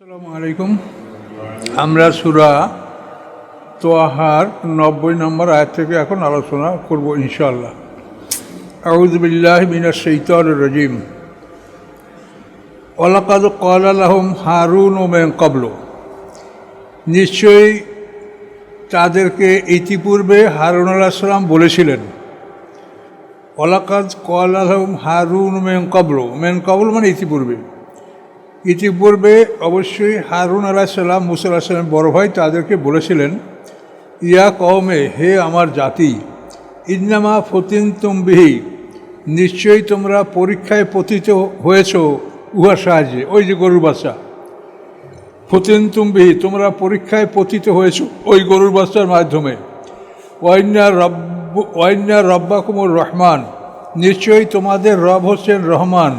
আসসালামু আলাইকুম। আমরা সুরা তোয়াহার নব্বই নম্বর আয়াত থেকে এখন আলোচনা করব ইনশাল্লাহ আউজবিল্লাহ মিনা সৈতর রজিম। ওলাকাদ কলালাহম হারুন ও মেন কবল নিশ্চয়ই তাদেরকে ইতিপূর্বে হারুন আল্লাহ সাল্লাম বলেছিলেন ওলাকাদ কলালাহম হারুন মেন কবল মেন কবল মানে ইতিপূর্বে। ইতিপূর্বে অবশ্যই হারুন আলাহ সাল্লাম মুসা সাল্লাম বড় ভাই তাদেরকে বলেছিলেন, ইয়া কওমে, হে আমার জাতি, ইন্নামা ফতিন তুমবিহি নিশ্চয়ই তোমরা পরীক্ষায় পতিত হয়েছ উহার সাহায্যে, ওই যে গরুর বাচ্চা। ফতিন তুমবিহি তোমরা পরীক্ষায় পতিত হয়েছ ওই গরুর বাচ্চার মাধ্যমে। ওয়াইন্যা রব্ব ওয়াইন্যা রব্বাকুমুর রহমান, নিশ্চয়ই তোমাদের রব হচ্ছেন রহমান।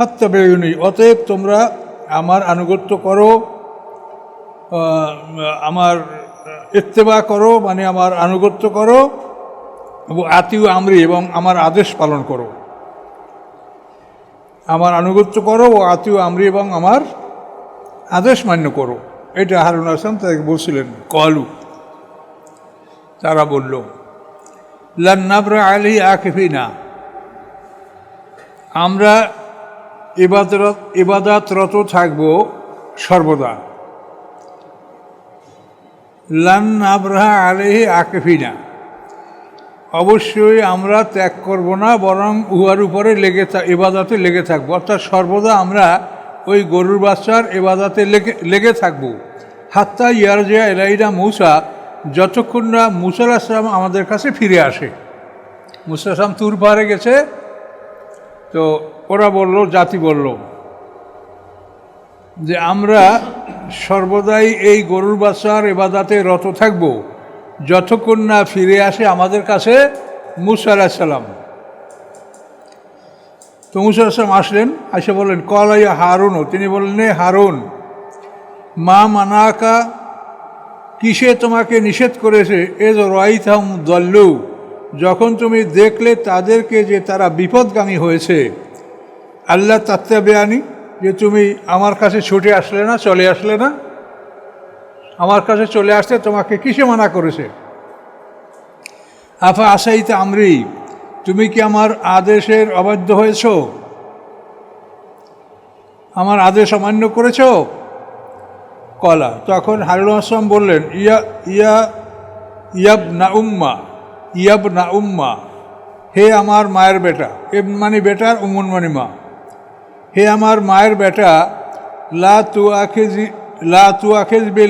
ফাত্তাবেয়নি অতএব তোমরা আমার আনুগত্য করো আমার ইত্তেবা করো মানে আমার আনুগত্য করো, এবং আতিউ আমরি, এবং আমার আদেশ পালন করো। আমার আনুগত্য করো ও আতিউ আমরি, এবং আমার আদেশ মান্য করো। এটা হারুন আসলাম তাদেরকে বলছিলেন, কলু। তারা বলল লান্নাবরা আলী আকিফিনা। আমরা ইবাদত ইবাদাতরত থাকব সর্বদা। লান আবরাহা আলেহি আকেফিনা। অবশ্যই আমরা ত্যাগ করব না, বরং উহার উপরে লেগে থা ইবাদাতে লেগে থাকব। অর্থাৎ সর্বদা আমরা ওই গরুর বাচ্চার এবাদাতে লেগে লেগে থাকব। হাত্তা ইয়ারজিয়া এলাইনা মৌসা, যতক্ষণ না মুসাল আসলাম আমাদের কাছে ফিরে আসে। মুসা আসলাম তুর পাহাড়ে গেছে, তো ওরা বলল, জাতি বলল যে আমরা সর্বদাই এই গরুর বাচ্চার এবাদাতে রত থাকব। যতক্ষণ না ফিরে আসে আমাদের কাছে মুসা আলাহিসাল্লাম তো মুসা আসলাম আসলেন এসে বললেন কলাইয়া হারুনও তিনি বললেন হারুন, মা মানাকা, কিসে তোমাকে নিষেধ করেছে? এ রাইথাম দল্লু। যখন তুমি দেখলে তাদেরকে যে তারা বিপদগামী হয়েছে আল্লাহ তাত্তা বেয়ানি যে তুমি আমার কাছে ছুটে আসলে না, চলে আসলে না। আমার কাছে চলে আসতে তোমাকে কিসে মানা করেছে? আফা আসাইতে আমরি, তুমি কি আমার আদেশের অবাধ্য হয়েছ? আমার আদেশ অমান্য করেছ? কলা, তখন হারুল আসলাম বললেন, ইয়া ইয়া, ইয়াব না উম্মা, ইয়াব না উম্মা, হে আমার মায়ের বেটা এ মানে বেটার উমন মানে মা। হে আমার মায়ের বেটা, লা তু আখেজ, লা তু আখেজ বে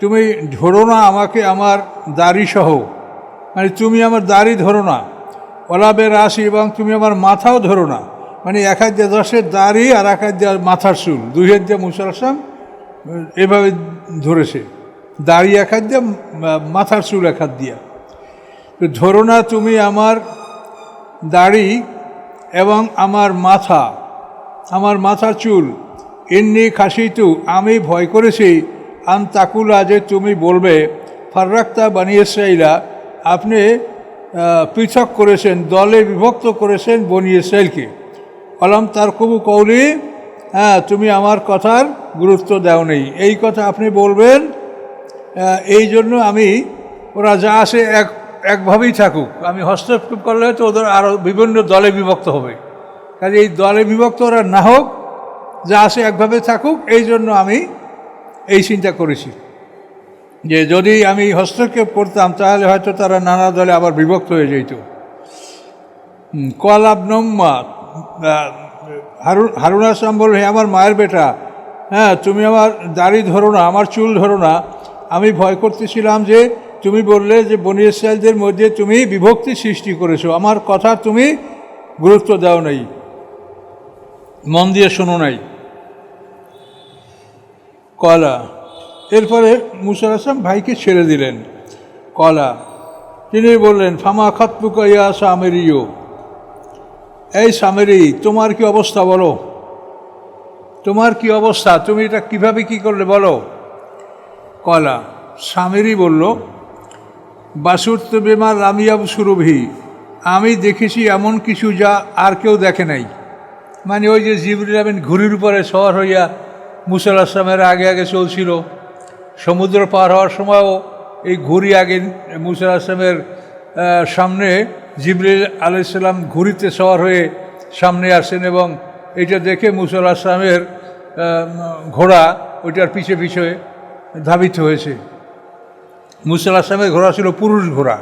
তুমি ধরো না আমাকে আমার দাড়ি সহ। মানে তুমি আমার দাড়ি ধরো না। ওলাবে রাশি, এবং তুমি আমার মাথাও ধরো না। মানে এক দিয়ে দশের দাড়ি আর এক দিয়ে মাথার চুল। দুই হাত দিয়ে এভাবে ধরেছে। দাড়ি এক দিয়ে, মাথার চুল এক হাত দিয়া। তো ধরো না তুমি আমার দাড়ি এবং আমার মাথা। আমার মাথার চুল। এমনি খাসিতু আমি ভয় করেছি। আন তাকুলা যে তুমি বলবে, ফার্রাক্তা বানিয়েসাইলা আপনি পৃথক করেছেন, দলে বিভক্ত করেছেন বনিয়েসাইলকে অলম তার কবু কৌলি হ্যাঁ তুমি আমার কথার গুরুত্ব দাও নেই। এই কথা আপনি বলবেন এই জন্য আমি, ওরা যা আসে এক, একভাবেই থাকুক। আমি হস্তক্ষেপ করলে তো ওদের আরও বিভিন্ন দলে বিভক্ত হবে। কাজে এই দলে বিভক্ত ওরা না হোক, যা আসে একভাবে থাকুক, এই জন্য আমি এই চিন্তা করেছি। যে যদি আমি হস্তক্ষেপ করতাম, তাহলে হয়তো তারা নানা দলে আবার বিভক্ত হয়ে যেত। কলাবনম্মা হারুন হারুন আসলাম হে আমার মায়ের বেটা। হ্যাঁ তুমি আমার দাড়ি ধরো না, আমার চুল ধরো না। আমি ভয় করতেছিলাম যে তুমি বললে যে বনি মধ্যে তুমি বিভক্তি সৃষ্টি করেছ। আমার কথা তুমি গুরুত্ব দাও নাই। মন দিয়ে শোনো নাই। কলা, এরপরে মুসার আসলাম ভাইকে ছেড়ে দিলেন। কলা, তিনি বললেন, ফামা খাতপুকা ইয়া সামেরিও এই সামেরি, তোমার কি অবস্থা বলো? তোমার কি অবস্থা? তুমি এটা কীভাবে কি করলে বলো? কলা, সামেরি বলল, বাসুর্ত বেমা রামিয়াব সুরভি আমি দেখেছি এমন কিছু যা আর কেউ দেখে নাই। মানে ওই যে জিবরিল আমিন ঘুড়ির উপরে সওয়ার হইয়া মুসাল আসলামের আগে আগে চলছিল। সমুদ্র পার হওয়ার সময়ও এই ঘুড়ি আগে মুসাল আসলামের সামনে জিবরিল আলাইসাল্লাম ঘুড়িতে সওয়ার হয়ে সামনে আসেন এবং এটা দেখে মুসাল আসলামের ঘোড়া ওইটার পিছে পিছে ধাবিত হয়েছে। মুসাল আসলামের ঘোড়া ছিল পুরুষ ঘোড়া।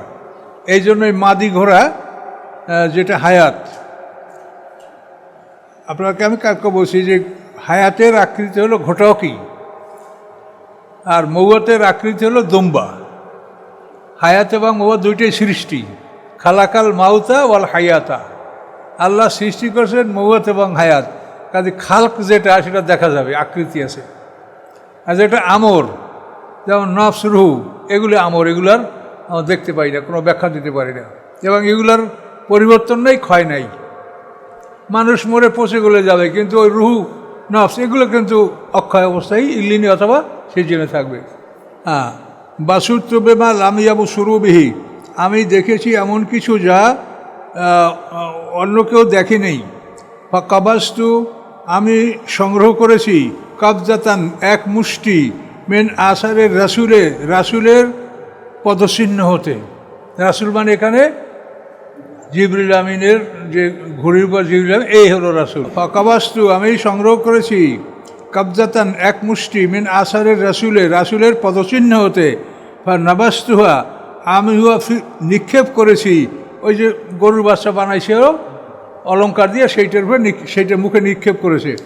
এই জন্যই মাদি ঘোড়া যেটা হায়াত। আপনাকে আমি কাকে বলছি যে হায়াতের আকৃতি হলো ঘটকি আর মৌয়াতের আকৃতি হলো দম্বা। হায়াত এবং মৌয়া দুইটাই সৃষ্টি। খালাকাল মাউতা ওয়াল হায়াতা। আল্লাহ সৃষ্টি করেছেন মৌয়াত এবং হায়াত। কাজে খালক যেটা, সেটা দেখা যাবে, আকৃতি আছে। আর যেটা আমর, যেমন নফস, রুহু, এগুলি আমর, এগুলার দেখতে পাই না, কোনো ব্যাখ্যা দিতে পারি না। এবং এগুলার পরিবর্তন নেই, ক্ষয় নাই। মানুষ মরে পচে গলে যাবে, কিন্তু ওই রুহু, নফস, এগুলো কিন্তু অক্ষয় অবস্থায় ইল্লিনি অথবা সেই জন্য থাকবে। হ্যাঁ বাসুত্র বেমা লামিয়াবু সুরুবিহি আমি দেখেছি এমন কিছু যা অন্য কেউ দেখে নেই। কাবাস্তু, আমি সংগ্রহ করেছি কাবজাতান এক মুষ্টি মেন আসারের রাসুলের রাসুলের পদচিহ্ন হতে। রাসুল মানে এখানে জিবরিল আমিনের যে ঘড়ির উপর জিবরিল আমিন, এই হলো রাসুল। ফাঁকাবাস্তু আমি সংগ্রহ করেছি কাবজাতান এক মুষ্টি মিন আসারের রাসুলে রাসুলের পদচিহ্ন হতে। বা নাবাস্তুহা আমি হুয়া নিক্ষেপ করেছি। ওই যে গরুর বাচ্চা বানাইছে ও, অলংকার দিয়ে সেইটার উপরে নিক- সেইটা মুখে নিক্ষেপ করেছে।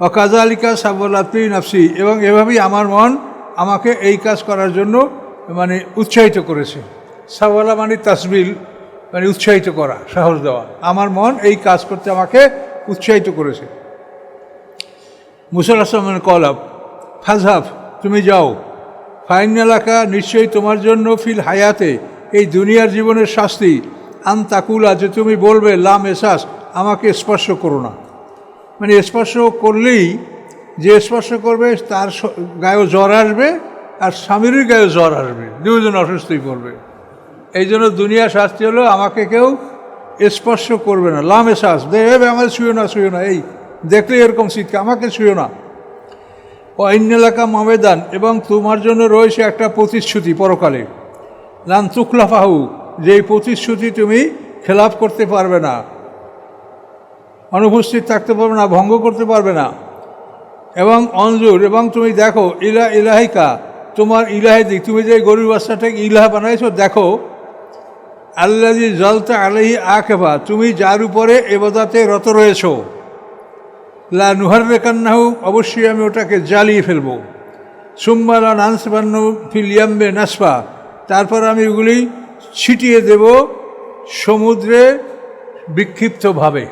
অকাজা আলিকা সাবলাত্রী নাফসি এবং এভাবেই আমার মন আমাকে এই কাজ করার জন্য মানে উৎসাহিত করেছে। সাবলা মানে তাসবিল মানে উৎসাহিত করা, সাহস দেওয়া। আমার মন এই কাজ করতে আমাকে উৎসাহিত করেছে। মুসল আসলামের কলাপ ফাজহাফ তুমি যাও। ফাইন এলাকা নিশ্চয়ই তোমার জন্য ফিল হায়াতে, এই দুনিয়ার জীবনের শাস্তি। আন তাকুলা, যে তুমি বলবে লাম এসাস আমাকে স্পর্শ করো না। মানে স্পর্শ করলেই, যে স্পর্শ করবে, তার গায়েও জ্বর আসবে, আর স্বামীরই গায়েও জ্বর আসবে। দুজন অসুস্থই পড়বে। এই জন্য দুনিয়া শাস্তি হলো আমাকে কেউ স্পর্শ করবে না। লামে শ্বাস দেবে আমার শুয়ে না শুয়ে না। এই, দেখলে এরকম শীতকে আমাকে শুয়ে না। অন্য এলাকা মামেদান, এবং তোমার জন্য রয়েছে একটা প্রতিশ্রুতি পরকালে। লান তুকলাফাহু যে প্রতিশ্রুতি তুমি খেলাপ করতে পারবে না, অনুপস্থিত থাকতে পারবে না, ভঙ্গ করতে পারবে না, এবং অঞ্জুর এবং তুমি দেখো, ইলা ইলাহিকা, তোমার ইলাহি দিক, তুমি যে গরুর বাচ্চাটাকে ইলাহ বানাইছো, দেখো আল্লাজি জলতা আলহি আখেবা তুমি যার উপরে এবদাতে রত রয়েছ, লা নুহার রেকান্নাহু অবশ্যই আমি ওটাকে জ্বালিয়ে ফেলব। সুম্বালা নান্সবান্ন ফিলিয়াম্বে নাসপা তারপর আমি ওগুলি ছিটিয়ে দেব সমুদ্রে বিক্ষিপ্তভাবে।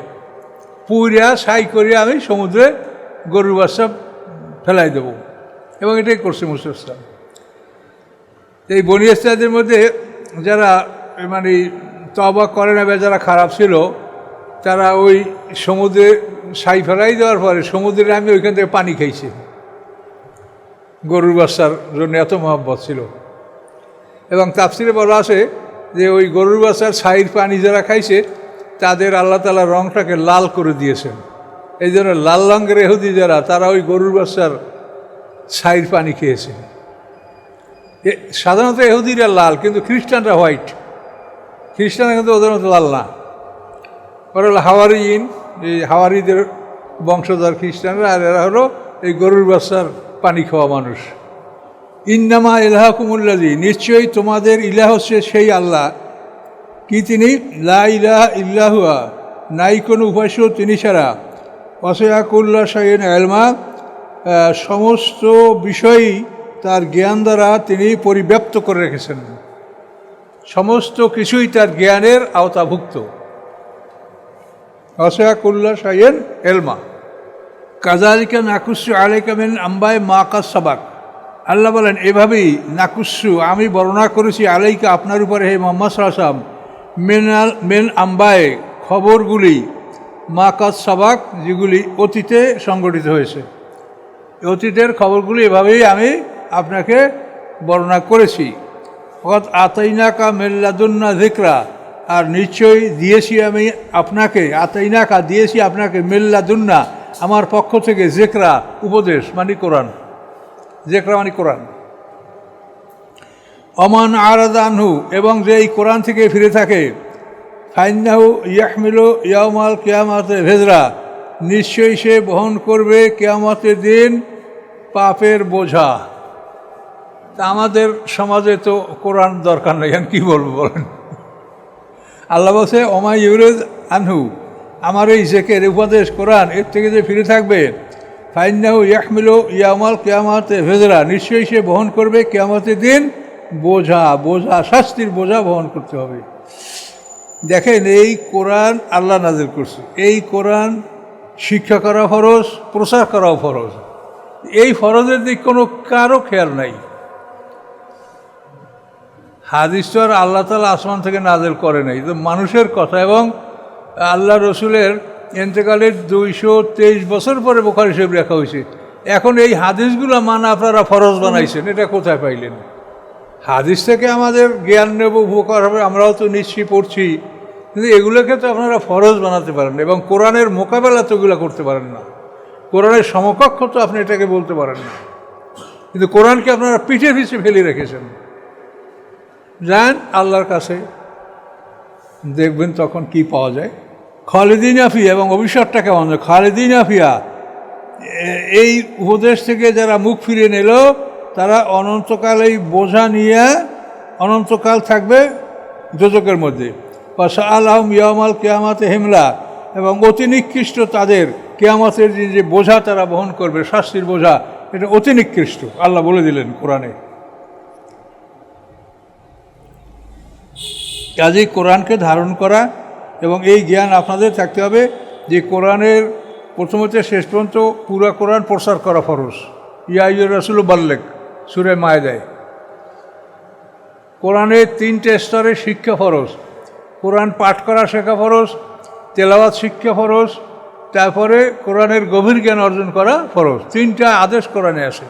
পুরিয়া সাই করে আমি সমুদ্রে গরুর বাচ্চা ফেলাই দেব। এবং এটাই করছে মুসলাম এই বনি ইসলামদের মধ্যে যারা মানে তবা করে না বা যারা খারাপ ছিল, তারা ওই সমুদ্রে সাই ফেলাই দেওয়ার পরে সমুদ্রে আমি ওইখান থেকে পানি খাইছি গরুর বাচ্চার জন্য এত মহব্বত ছিল। এবং তাফসিরে বলা আছে যে, ওই গরুর বাচ্চার ছাইর পানি যারা খাইছে, তাদের আল্লাহ তালা রংটাকে লাল করে দিয়েছেন। এই জন্য লাল রঙের এহুদি যারা, তারা ওই গরুর বাচ্চার ছাইর পানি খেয়েছে। সাধারণত এহুদিরা লাল, কিন্তু খ্রিস্টানরা হোয়াইট। খ্রিস্টানরা কিন্তু ওদের মতো লাল না। ওরা হলো হাওয়ারিন এই হাওয়ারিদের বংশধর খ্রিস্টানরা আর এরা হলো এই গরুর বাচ্চার পানি খাওয়া মানুষ। ইন্নামা ইলাহা কুমুল্লাদি নিশ্চয়ই তোমাদের ইলাহ হচ্ছে সেই আল্লাহ। কি তিনি? লা ইলাহা ইল্লাহুয়া নাই কোনো উপাস্য তিনি ছাড়া। অসয়াকুল্লা সাইন আহ, সমস্ত বিষয়ই তার জ্ঞান দ্বারা তিনি পরিব্যাপ্ত করে রেখেছেন। সমস্ত কিছুই তার জ্ঞানের আওতাভুক্ত। অসয়াকুল্লা সাইন এলমা। কাজালিকা নাকুসু আলাইকামেন আম্বায় মা কাজ সাবাক। আল্লাহ বলেন, এভাবেই নাকুসু আমি বর্ণনা করেছি আলাইকা আপনার উপরে, হে মোহাম্মদ সাল্লাম মেন আল- মেন আম্বায় খবরগুলি মা কাজ সাবাক যেগুলি অতীতে সংগঠিত হয়েছে। অতীতের খবরগুলি এভাবেই আমি আপনাকে বর্ণনা করেছি। অত আতাইনাকা মেল্লাদুন্না জিকরা আর নিশ্চয়ই দিয়েছি আমি আপনাকে, আতাইনাকা দিয়েছি আপনাকে মেল্লাদুন্না আমার পক্ষ থেকে জেকরা উপদেশ মানে কোরআন। জেকরা মানে কোরআন। অমান আরাদানহু এবং যে এই কোরআন থেকে ফিরে থাকে, ফাইন্নাহু ইয়াহমিলু ইয়ামাল কেয়ামাতে ভেজরা। নিশ্চয়ই সে বহন করবে কেয়ামতের দিন পাপের বোঝা। তা আমাদের সমাজে তো কোরআন দরকার নেই আমি কী বলব বলেন? আল্লাহ বলছে, ওমা ইউরেজ আনহু। আমার এই জেকের উপদেশ কোরআন, এর থেকে যে ফিরে থাকবে, ফাইন্নাহু ইয়াহমিলু ইয়ামাল কেয়ামাতে ভেজরা নিশ্চয়ই সে বহন করবে কেয়ামতের দিন বোঝা বোঝা, শাস্তির বোঝা বহন করতে হবে। দেখেন, এই কোরআন আল্লাহ নাজির করছে। এই কোরআন শিক্ষা করা ফরজ, প্রচার করাও ফরজ। এই ফরজের দিক কোনো কারও খেয়াল নাই। হাদিস তো আর আল্লাহ তালা আসমান থেকে নাজেল করে নাই। তো মানুষের কথা এবং আল্লাহ রসুলের এন্তেকালের দুইশো তেইশ বছর পরে বোখার হিসেবে রাখা হয়েছে। এখন এই হাদিসগুলো মানা আপনারা ফরজ বানাইছেন, এটা কোথায় পাইলেন? হাদিস থেকে আমাদের জ্ঞান নেব, উপকার হবে, আমরাও তো নিশ্চয়ই পড়ছি। কিন্তু এগুলোকে তো আপনারা ফরজ বানাতে পারেন এবং কোরআনের মোকাবেলা তো এগুলো করতে পারেন না। কোরআনের সমকক্ষ তো আপনি এটাকে বলতে পারেন না। কিন্তু কোরআনকে আপনারা পিঠে পিছে ফেলে রেখেছেন। যান আল্লাহর কাছে দেখবেন তখন কি পাওয়া যায়? খালেদিন আফিয়া এবং অভিশাপটা কেমন খালেদিন আফিয়া এই উপদেশ থেকে যারা মুখ ফিরিয়ে নিল, তারা অনন্তকাল এই বোঝা নিয়ে অনন্তকাল থাকবে যোজকের মধ্যে। পাশা আলহম ইয়ামাল কেয়ামাতে হেমলা এবং অতি নিকৃষ্ট তাদের কেয়ামাতের যে বোঝা তারা বহন করবে, শাস্তির বোঝা, এটা অতি নিকৃষ্ট। আল্লাহ বলে দিলেন কোরআনে। কাজেই কোরআনকে ধারণ করা এবং এই জ্ঞান আপনাদের থাকতে হবে যে কোরআনের প্রথমত শেষ পর্যন্ত পুরা কোরআন প্রসার করা ফরজ। ইয়া রসুল বাল্লেক সুরে মায় দেয় কোরআনের তিনটে স্তরে শিক্ষা ফরজ। কোরআন পাঠ করা শেখা ফরজ, তেলাওয়াত শিক্ষা ফরজ, তারপরে কোরআনের গভীর জ্ঞান অর্জন করা ফরজ। তিনটা আদেশ কোরআনে আসে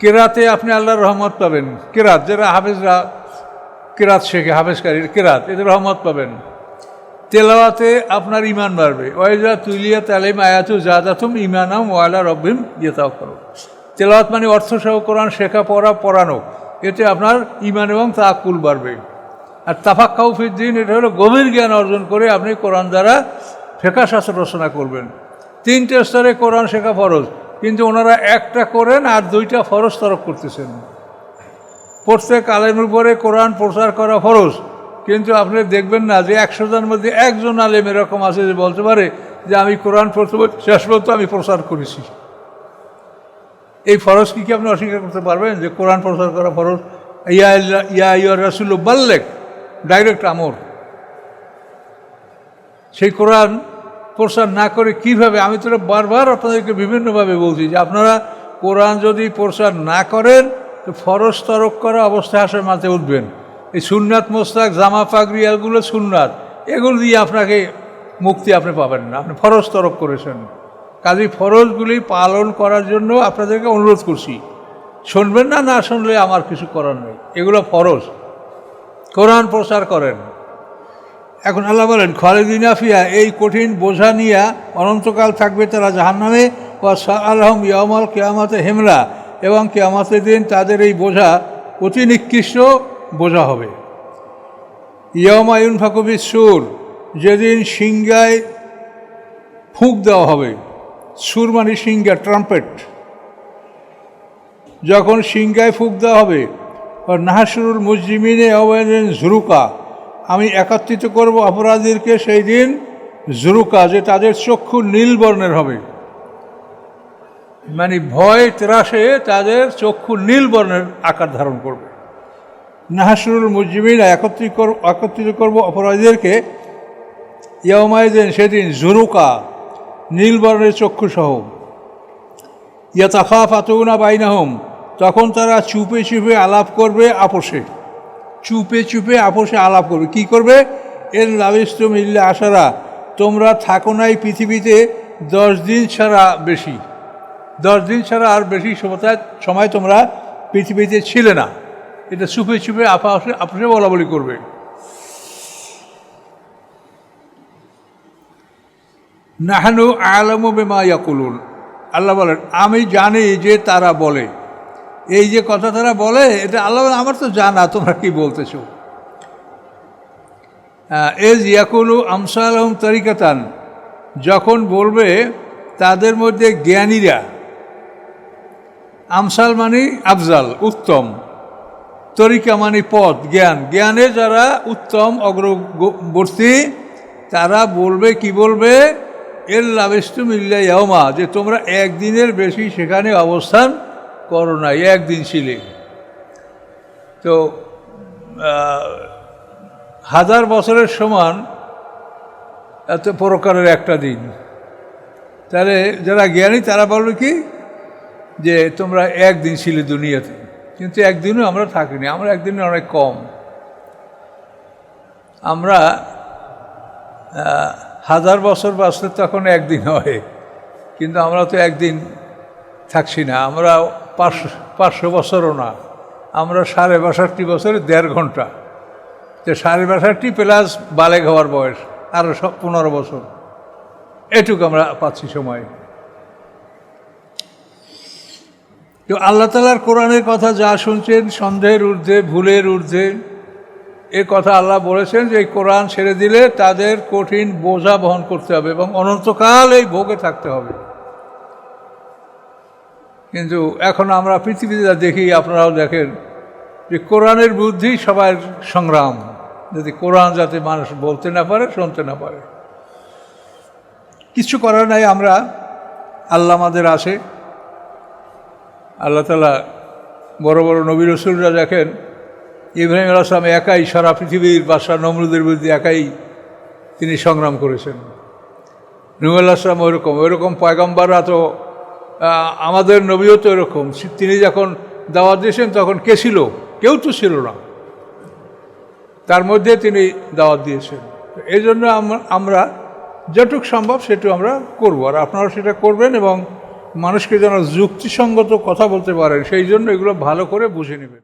কেরাতে আপনি আল্লাহর রহমত পাবেন। কেরাত, যারা হাফেজরা কেরাত শেখে হাফেজকারীর কেরাত এদের রহমত পাবেন। তেলাওয়াতে আপনার ইমান বাড়বে। ওয়াইজা তুলিয়া তালিম আয়াতু জাদাতুম ইমানাম ওয়ালা রব্বিম ইয়েতাও করো তেলাওয়াত মানে অর্থসহ কোরআন শেখা, পড়া, পড়ানো। এতে আপনার ইমান এবং তাকুল বাড়বে। আর তাফাক্কাউ ফিদ্দিন, এটা হলো গভীর জ্ঞান অর্জন করে আপনি কোরআন দ্বারা ফেকা শাস্ত্র রচনা করবেন। তিনটে স্তরে কোরআন শেখা ফরজ, কিন্তু ওনারা একটা করেন আর দুইটা ফরজ তরফ করতেছেন। প্রত্যেক আলেমের উপরে কোরআন প্রচার করা ফরজ। কিন্তু আপনি দেখবেন না যে একশো জনের মধ্যে একজন আলেম এরকম আছে যে বলতে পারে যে আমি কোরআন প্রথম শেষ পর্যন্ত আমি প্রচার করেছি। এই ফরজ কি কি আপনি অস্বীকার করতে পারবেন যে কোরআন প্রচার করা ফরজ? ইয়া ইয়া রাসুল বাল্লেক ডাইরেক্ট আমর সেই কোরআন প্রচার না করে কীভাবে? আমি তো বারবার আপনাদেরকে বিভিন্নভাবে বলছি যে আপনারা কোরআন যদি প্রচার না করেন ফরজ তরক করা অবস্থায় হাসের মাথায় উঠবেন। এই সুন্নাত মোস্তাক জামা পাগড়ি এগুলো সুন্নাত। এগুলো দিয়ে আপনাকে মুক্তি আপনি পাবেন না। আপনি ফরজ তরক করেছেন। কাজেই ফরজগুলি পালন করার জন্য আপনাদেরকে অনুরোধ করছি। শুনবেন না না শুনলে আমার কিছু করার নেই। এগুলো ফরজ। কোরআন প্রচার করেন। এখন আল্লাহ বলেন খালেদিন আফিয়া, এই কঠিন বোঝা নিয়ে অনন্তকাল থাকবে তারা জাহান্নামে। ও আলহম ইয়ামাল কেয়ামাতে হেমলা। এবং কেয়ামাতের দিন তাদের এই বোঝা অতি নিকৃষ্ট বোঝা হবে। ইয়মায়ুন ফাকুবি সুর যেদিন সিংগায় ফুঁক দেওয়া হবে, সুর মানে সিংগা ট্রাম্পেট। যখন সিংগায় ফুঁক দেওয়া হবে নাহাসুরুল মুজরিমিনে অবৈন ঝুরুকা, আমি একত্রিত করব অপরাধীদেরকে সেই দিন ঝুরুকা, যে তাদের চক্ষু নীল বর্ণের হবে। মানে ভয়, ত্রাসে তাদের চক্ষু নীল বর্ণের আকার ধারণ করবে। নাহাসুরুল মুজরিমিন একত্রিত একত্রিত করব অপরাধীদেরকে। ইয়মায়দিন সেদিন ঝুরুকা নীল বর্ণের চক্ষু সহ। ইয়াতাখা ফাতুনা বাইনাহম, তখন তারা চুপে চুপে আলাপ করবে আপোষে। চুপে চুপে আপোষে আলাপ করবে। কি করবে? এর লাভিস্তম ইল্লা আশারা, তোমরা থাকো নাই পৃথিবীতে দশ দিন ছাড়া বেশি। দশ দিন ছাড়া আর বেশি সময় সময় তোমরা পৃথিবীতে ছিলে না। এটা চুপে চুপে আপা আপসে বলা বলি করবে। নাহানু আলমু বেমা ইয়াকুলুন। আল্লাহ বলেন, আমি জানি যে তারা বলে। এই যে কথা তারা বলে, এটা আল্লাহ আমার তো জানা, তোমরা কি বলতেছো? এজ ইয়াকুলু আমসা আলহম তরিকাতান। যখন বলবে, তাদের মধ্যে জ্ঞানীরা আমসাল মানে আফজাল, উত্তম। তরিকা মানে পথ, জ্ঞান। জ্ঞানে যারা উত্তম অগ্রবর্তী, তারা বলবে, কি বলবে? এর লাভেস্তুম ইল্লা ইয়ামা যে তোমরা একদিনের বেশি সেখানে অবস্থান করো না একদিন ছিলে। তো হাজার বছরের সমান এত প্রকারের একটা দিন। তাহলে যারা জ্ঞানী, তারা বলবে কি? যে তোমরা একদিন ছিলে দুনিয়াতে, কিন্তু একদিনও আমরা থাকিনি, আমরা একদিনে অনেক কম। আমরা হাজার বছর বাঁচলে তখন একদিন হয়, কিন্তু আমরা তো একদিন থাকছি না, আমরা পাঁচশো পাঁচশো বছরও না, আমরা সাড়ে বাষট্টি বছরে দেড় ঘণ্টা। যে সাড়ে বাষট্টি প্লাস বালেগ হওয়ার বয়স আরও সব পনেরো বছর। এটুকু আমরা পাচ্ছি সময়। তো আল্লাহ তালার কোরআনের কথা যা শুনছেন, সন্দেহের ঊর্ধ্বে, ভুলের ঊর্ধ্বে, এ কথা আল্লাহ বলেছেন যে এই কোরআন ছেড়ে দিলে তাদের কঠিন বোঝা বহন করতে হবে এবং অনন্তকাল এই ভোগে থাকতে হবে। কিন্তু এখন আমরা পৃথিবীতে দেখি, আপনারাও দেখেন যে কোরআনের বুদ্ধি সবার সংগ্রাম। যদি কোরআন যাতে মানুষ বলতে না পারে, শুনতে না পারে। কিছু করার নাই, আমরা আল্লাহ আমাদের আসে। আল্লাহ তালা বড় বড় নবী রসুলরা দেখেন, ইব্রাহিম আসলাম একাই সারা পৃথিবীর বাদশাহ নমরুদের বিরুদ্ধে একাই তিনি সংগ্রাম করেছেন। নুয়াল আসলাম ওইরকম ওইরকম পয়গম্বররা তো আমাদের নবীও তো এরকম। তিনি যখন দাওয়াত দিয়েছেন তখন কে ছিল? কেউ তো ছিল না। তার মধ্যে তিনি দাওয়াত দিয়েছেন। এই জন্য আমরা যেটুক সম্ভব সেটু আমরা করব। আর আপনারা সেটা করবেন এবং মানুষকে যেন যুক্তিসঙ্গত কথা বলতে পারেন সেই জন্য এগুলো ভালো করে বুঝে নেবেন।